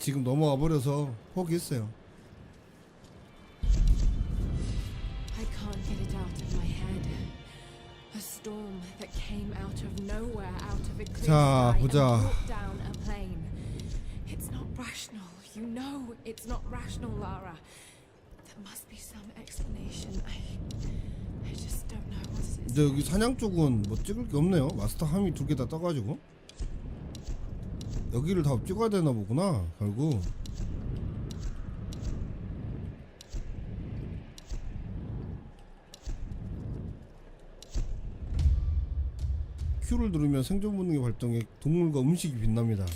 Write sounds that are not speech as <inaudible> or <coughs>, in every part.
지금 넘어와 버려서 포기했어요. I can't get it out of my head. A storm that came out of nowhere, out of a clear 자, sky, 보자. and brought down a plane. It's not rational. You know it's not rational, Lara. There must be some explanation. I, I just don't know what it is. 이제 여기 사냥 쪽은 뭐 찍을 게 없네요. 마스터 함이 두 개 다 떠가지고 여기를 다 찍어야 되나 보구나. 결국 Q를 누르면 생존 본능의 발동에 동물과 음식이 빛납니다.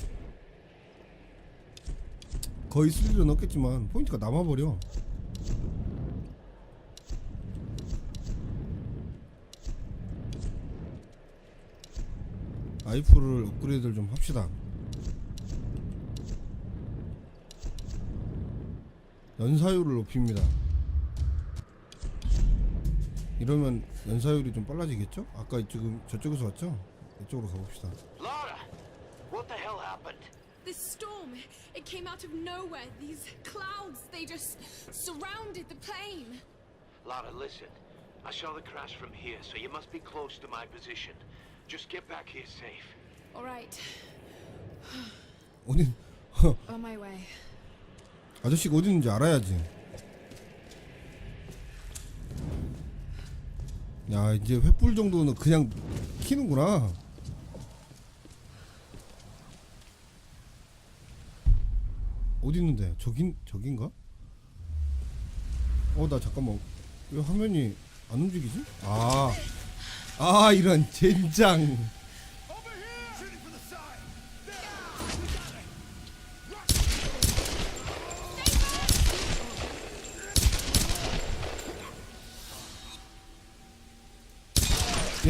거의 쓸 일은 없겠지만 포인트가 남아버려. 아이프를 업그레이드를 좀 합시다. 연사율을 높입니다. 이러면 연사율이 좀 빨라지겠죠? 아까 지금 저쪽에서 왔죠? 이쪽으로 가봅시다. Lara, what the hell happened? This storm, it came out of nowhere. These clouds, they just surrounded the plane. Lara, listen. I saw the crash from here, so you must be close to my position. Just get back here safe. All right, 어디 on my way. 아저씨가 어디 있는지 알아야지. 야 이제 횃불 정도는 그냥 키는구나. 어디 있는데? 저긴 저긴가? 어 나 잠깐만 왜 화면이 안 움직이지? 아, 아 이런 젠장.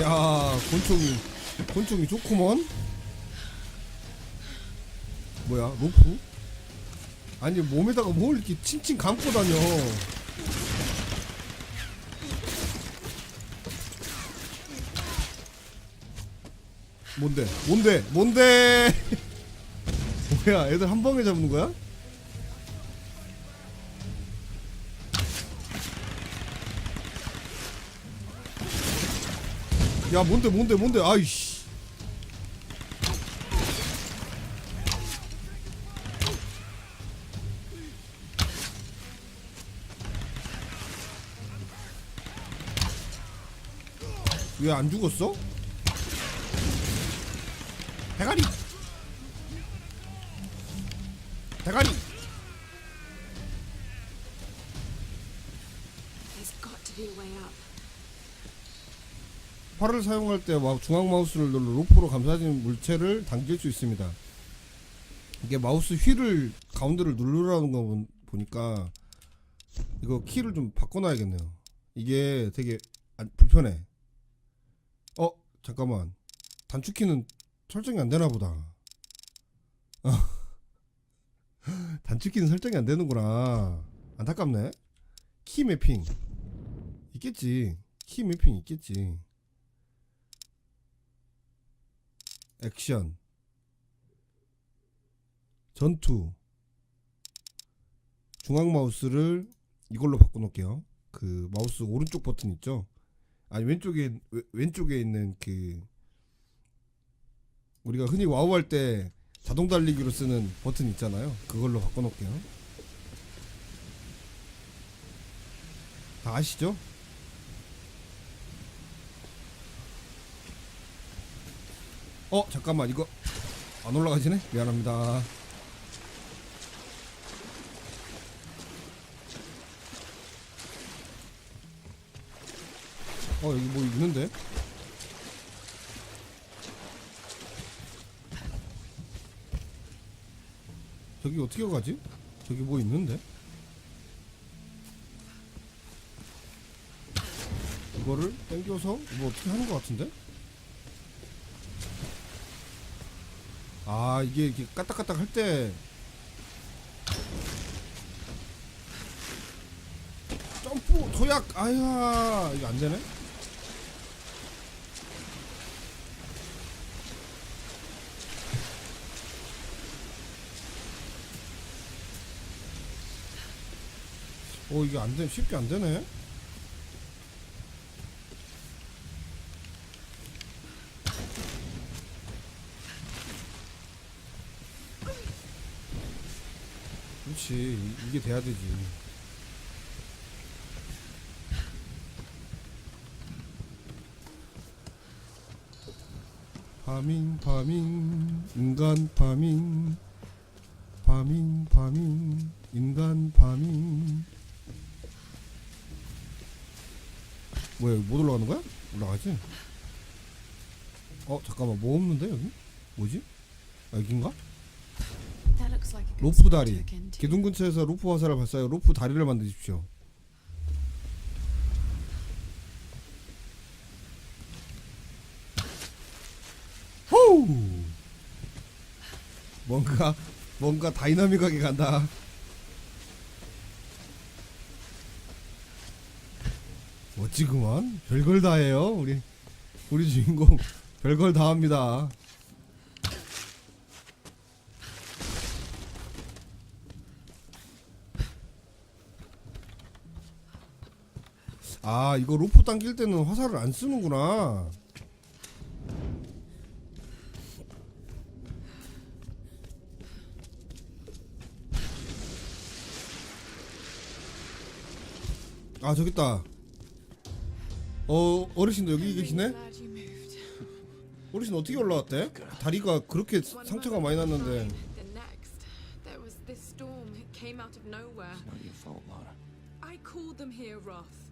야 권총이 권총이 좋구먼. 뭐야 로프? 아니 몸에다가 뭘 이렇게 칭칭 감고 다녀. 뭔데? 뭔데? 뭔데? <laughs> 뭐야 애들 한 방에 잡는 거야? 야 뭔데 뭔데 뭔데? 아이씨. 왜 안 죽었어? 대가리. 대가리 There's got to be a way up. 팔을 사용할 때 마- 중앙 마우스를 눌러 로프로 감싸진 물체를 당길 수 있습니다. 이게 마우스 휠을 가운데를 누르라는 거 보- 보니까 이거 키를 좀 바꿔놔야겠네요. 이게 되게 안- 불편해. 어 잠깐만 단축키는 설정이 안 되나 보다. 어. <laughs> 단축키는 설정이 안 되는구나. 안타깝네. 키 매핑 있겠지. 키 매핑 있겠지. 액션. 전투. 중앙 마우스를 이걸로 바꿔 놓을게요. 그 마우스 오른쪽 버튼 있죠? 아니 왼쪽에 왼- 왼쪽에 있는 그 우리가 흔히 와우 할 때 자동 달리기로 쓰는 버튼 있잖아요. 그걸로 바꿔 놓을게요. 다 아시죠? 어 잠깐만 이거 안 올라가지네? 미안합니다. 어 여기 뭐 있는데? 저기 어떻게 가지? 저기 뭐 있는데? 이거를 당겨서 뭐 어떻게 하는 것 같은데 아 이게 이렇게 까딱까딱 할 때 점프 도약 아야 이거 안 되네. 오 이게 안 되네 쉽게 안 되네. 그렇지 이- 이게 돼야 되지. 파밍 파밍 인간 파밍 파밍 파밍 인간 파밍 뭐야 못 올라가는 거야? 올라가지? 어 잠깐만 뭐 없는데 여기? 뭐지? 아 여긴가? 로프 다리. 기둥 근처에서 로프 화살을 발사해 로프 다리를 만드십시오. 호우! 뭔가 뭔가 다이나믹하게 간다. 멋지구만. 별걸 다 해요 우리. 우리 주인공. 별걸 다 합니다 아 이거 로프 당길 때는 화살을 안 쓰는구나 아 저기 있다 어 어르신도 여기 계시네. 어르신 어떻게 올라왔대? 다리가 그렇게 상처가 많이 났는데 came out of nowhere. Not your fault, Lara. I called them here, Roth.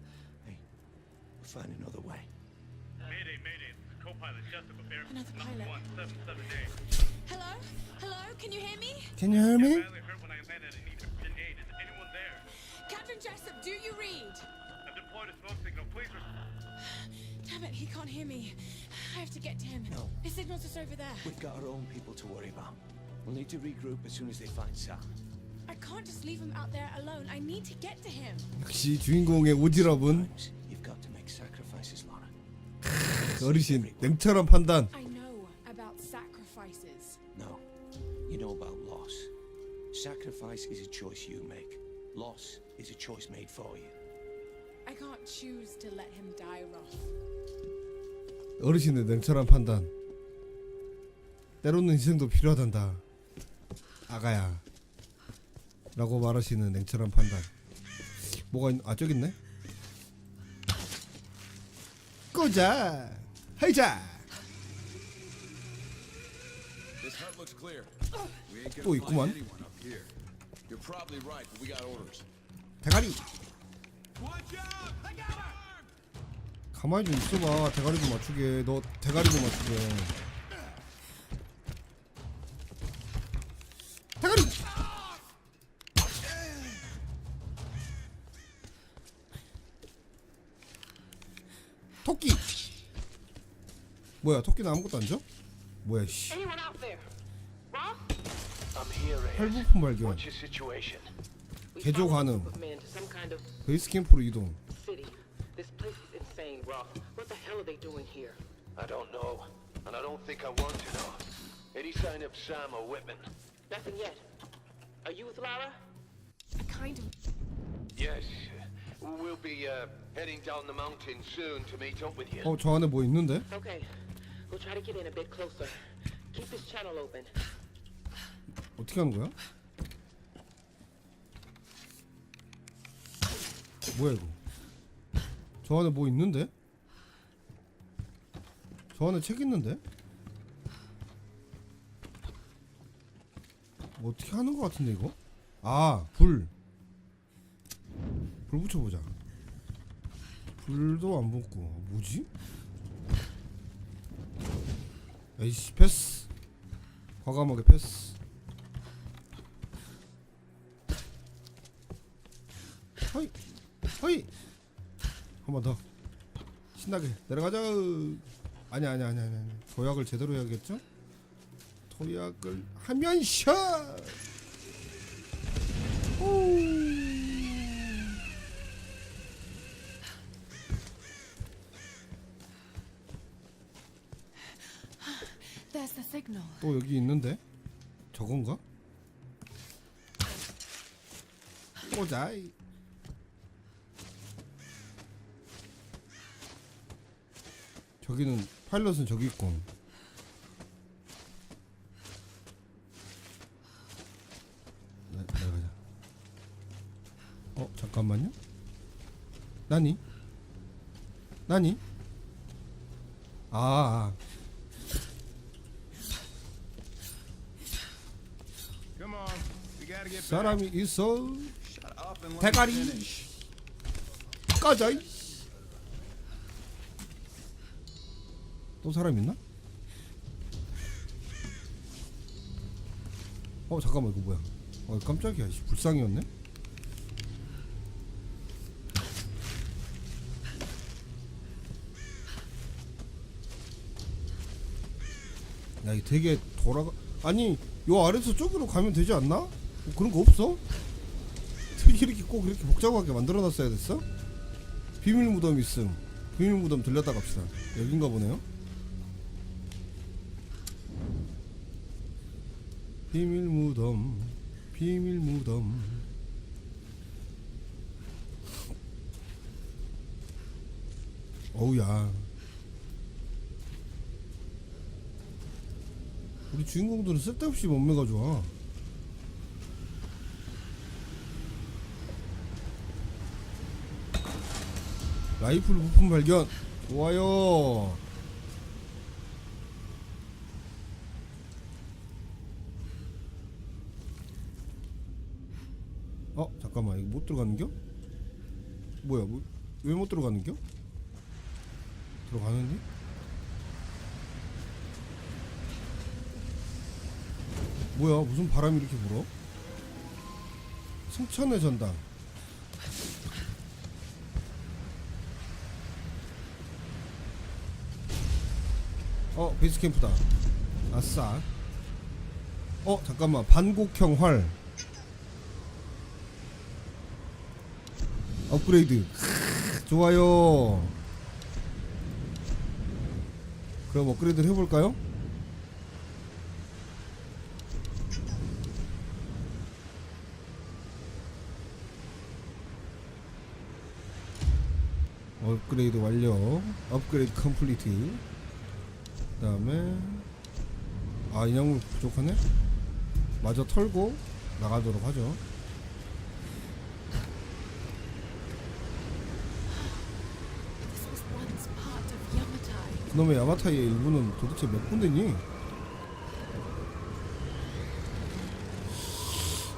Hey, we'll find another way. Mayday, mayday. This is co-pilot Jessica Bear. Another number pilot. 177A. Hello? Hello? Can you hear me? Can you hear me? Badly hurt when I landed and need urgent aid. Is anyone there? Captain Jessup, do you read? I've deployed a smoke signal. Please respond. Damn it, he can't hear me. I have to get to him. No. His signal's just over there. We've got our own people to worry about. We'll need to regroup as soon as they find Sam. I can't just leave him out there alone. I need to get to him. 역시 주인공의 오지랖은 Make sacrifices, Lara. 어르신 냉철한 판단 I know about sacrifices. No, you know about loss. Sacrifice is a choice you make. Loss is a choice made for you. I can't choose to let him die, Roth. 어르신의 냉철한 판단 때로는 희생도 필요하단다 아가야 라고 말하시는 냉철한 판단 뭐가 있... 아 저기 있네 꽂아 하이자 This hut looks clear. We ain't 또 있구만. find anyone up here. You're probably right, but we got orders. 대가리 Watch out! I got her! 가만히 좀 있어봐 대가리 좀 맞추게 너 대가리 좀 맞추게 토끼 뭐야 토끼는 아무것도 안 줘? 뭐야 씨. 팔부품 발견 개조 가능. 베이스 캠프로 이동. This place is insane, Roth. What the hell are they doing here? I don't know, and I don't think I want to know. Any sign of Sam or Whitman? Nothing yet. Are you with Lara? I kind of. Yes. We'll be uh, heading down the mountain soon to meet up with you. 어 저 안에 뭐 있는데? Okay. We'll try to get in a bit closer. Keep this channel open. 어떻게 하는 거야? 뭐야 이거? 저 안에 뭐 있는데? 저 안에 책 있는데? 뭐 어떻게 하는 거 같은데 이거? 아 불. 불 붙여보자. 불도 안 붙고 뭐지? 에이씨 패스. 과감하게 패스. 허이 허이 한 번 더 신나게 내려가자 아니 아니 아니 아니 도약을 제대로 해야겠죠 도약을 하면 샷 오. 또 여기 있는데? 저건가? 꼬자이 저기는 파일럿은 저기 있고 나가자 어 잠깐만요 나니? 나니? 아, 아. 사람이 있어 대가리. 까자 이. 또 사람 있나? 어 잠깐만 이거 뭐야 어 깜짝이야 씨, 불상이었네 야 이게 되게 돌아가 아니 요 아래서 저기로 가면 되지 않나? 뭐 그런 거 없어? <laughs> 이렇게 꼭 이렇게 복잡하게 만들어놨어야 됐어? 비밀 무덤 있음. 비밀 무덤 들렸다 갑시다. 여긴가 보네요. 비밀 무덤 비밀 무덤. 어우야. 우리 주인공들은 쓸데없이 몸매가 좋아 라이플 부품 발견 좋아요 어 잠깐만 이거 못 들어가는겨? 뭐야 뭐, 왜 못 들어가는겨? 들어가는데? 뭐야 무슨 바람이 이렇게 불어? 승천의 전당 어 베이스 캠프다. 아싸. 어 잠깐만. 반곡형 활. 업그레이드. 좋아요. 그럼 업그레이드를 해볼까요? 업그레이드 완료. 업그레이드 컴플리트. 그 다음에 아 인형물 부족하네? 마저 털고 나가도록 하죠. 그놈의 야마타이의 일부는 도대체 몇 군데니?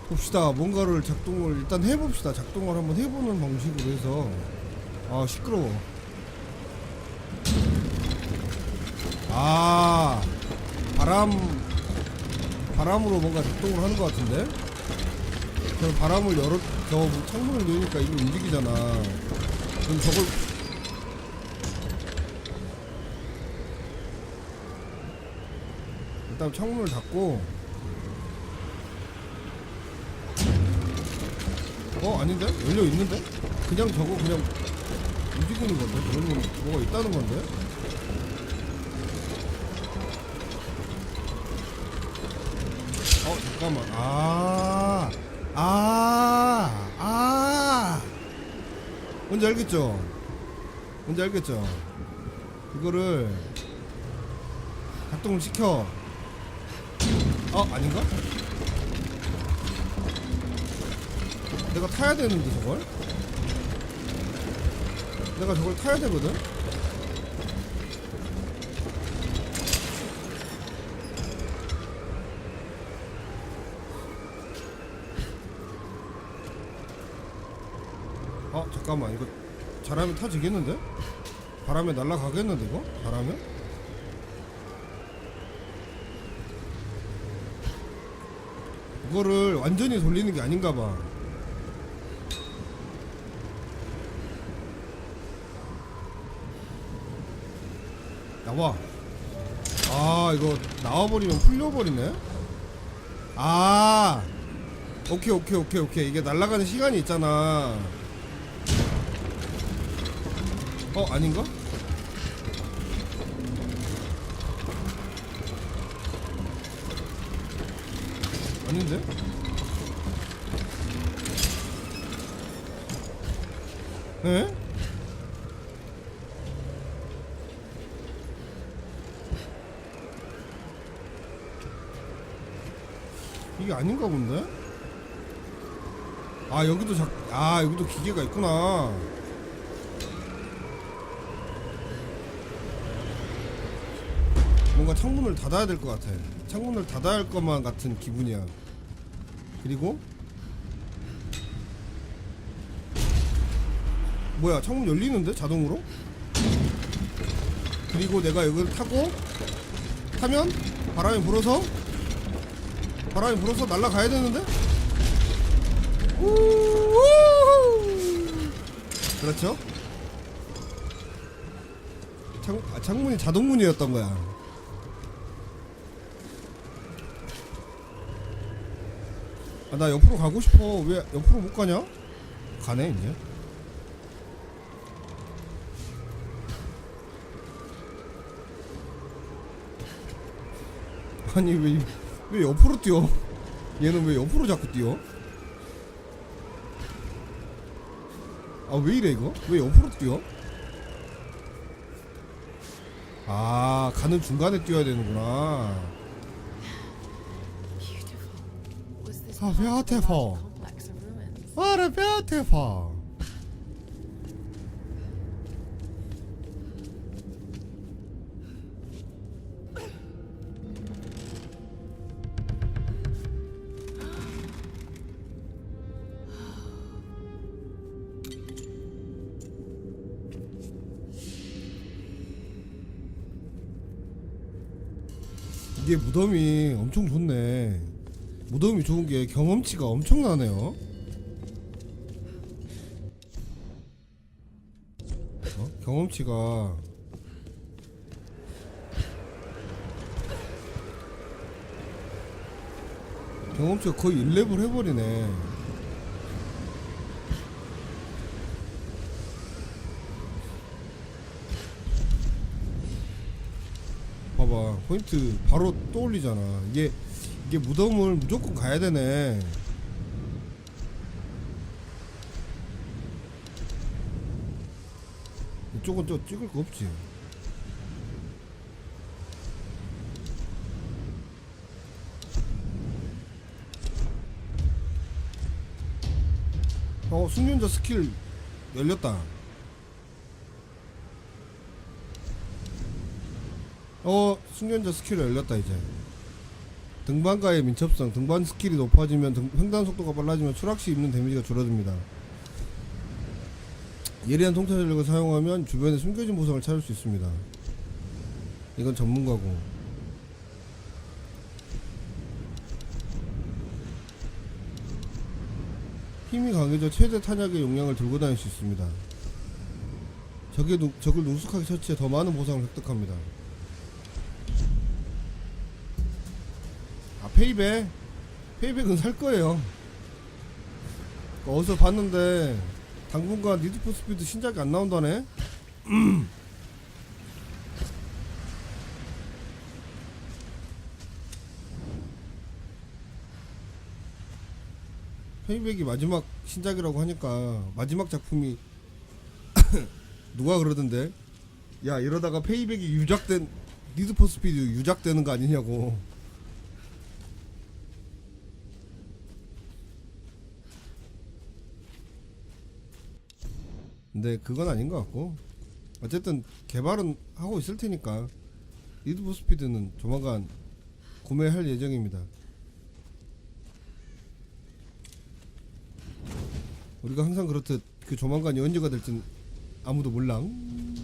봅시다. 뭔가를 작동을 일단 해봅시다. 작동을 한번 해보는 방식으로 해서. 아 시끄러워 아 바람 바람으로 뭔가 작동을 하는 것 같은데? 저 바람을 열어 저 창문을 여니까 이게 움직이잖아. 그럼 저걸 일단 창문을 닫고. 어 아닌데? 열려 있는데? 그냥 저거 그냥 움직이는 건데? 그러면 뭐가 있다는 건데 어 잠깐만 아, 아아 아 뭔지 알겠죠 뭔지 알겠죠 이거를 작동을 시켜 어 아닌가? 내가 타야 되는데 저걸? 내가 저걸 타야 되거든? 어 잠깐만 이거 잘하면 타지겠는데? 바람에 날아가겠는데 이거? 잘하면? 이거를 완전히 돌리는 게 아닌가 봐. 나와. 아, 이거 나와버리면 풀려버리네? 아. 오케이, 오케이, 오케이, 오케이. 이게 날아가는 시간이 있잖아. 어 아닌가? 아닌데? 네? 이게 아닌가 본데? 아 여기도 작.. 아 여기도 기계가 있구나 뭔가 창문을 닫아야 될 것 같아. 창문을 닫아야 할 것만 같은 기분이야. 그리고 뭐야 창문 열리는데 자동으로? 그리고 내가 이걸 타고 타면 바람이 불어서 바람이 불어서 날아가야 되는데? 그렇죠? 창, 아, 창문이 자동문이었던 거야. 아, 나 옆으로 가고 싶어. 왜 옆으로 못 가냐? 가네 이제. 아니 왜 왜 옆으로 뛰어? 얘는 왜 옆으로 자꾸 뛰어? 아 왜 이래 이거? 왜 옆으로 뛰어? 아 가는 중간에 뛰어야 되는구나. Beautiful. Oh, large beautiful. What a beautiful. 이게 무덤이 엄청 좋네. 무덤이 좋은 게 경험치가 엄청나네요. 어? 경험치가 경험치가 거의 1레벨 해버리네 봐봐 포인트 바로 떠올리잖아 이게 이게 무덤을 무조건 가야 되네 이쪽은 저 찍을 거 없지. 어, 숙련자 스킬 열렸다. 어, 숙련자 스킬 열렸다 이제. 등반가의 민첩성, 등반 스킬이 높아지면 등, 횡단 속도가 빨라지면 추락 시 입는 데미지가 줄어듭니다. 예리한 통찰 전력을 사용하면 주변에 숨겨진 보상을 찾을 수 있습니다. 이건 전문가고. 힘이 강해져 최대 탄약의 용량을 들고 다닐 수 있습니다. 적의 누, 적을 능숙하게 처치해 더 많은 보상을 획득합니다. 페이백 페이백은 살 거예요. 어디서 봤는데 당분간 니드포 스피드 신작이 안 나온다네. <clears throat> 페이백이 마지막 신작이라고 하니까 마지막 작품이 <coughs> 누가 그러던데 야 이러다가 페이백이 유작된 니드포 스피드 유작되는 거 아니냐고 근데 그건 아닌 것 같고 어쨌든 개발은 하고 있을 테니까 리드포 스피드는 조만간 구매할 예정입니다. 우리가 항상 그렇듯 그 조만간이 언제가 될진 아무도 몰랑.